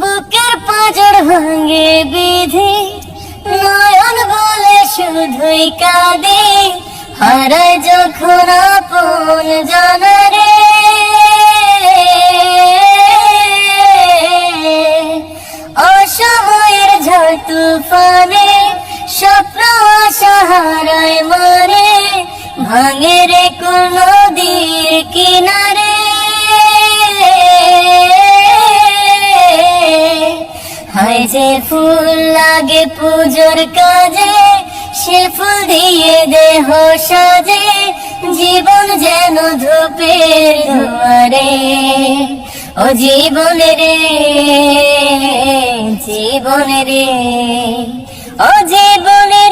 বুকের পাজর ভাঙে বিধি, নয়ন বলে শুধুই কাঁদে, হারায় যখন আপন জানারে অসময়ের ঝড় তুফানে, স্বপ্ন আশা হারায় মরে, ভাঙে রে কোন নদীর হয় যে ফুল লাগে পুজোর কাজে, সে ফুল দিয়ে দেহ সাজে, জীবন যেন ধূপের ধোয়ারে। ও জীবন রে জীবন রে, ও জীবন রে।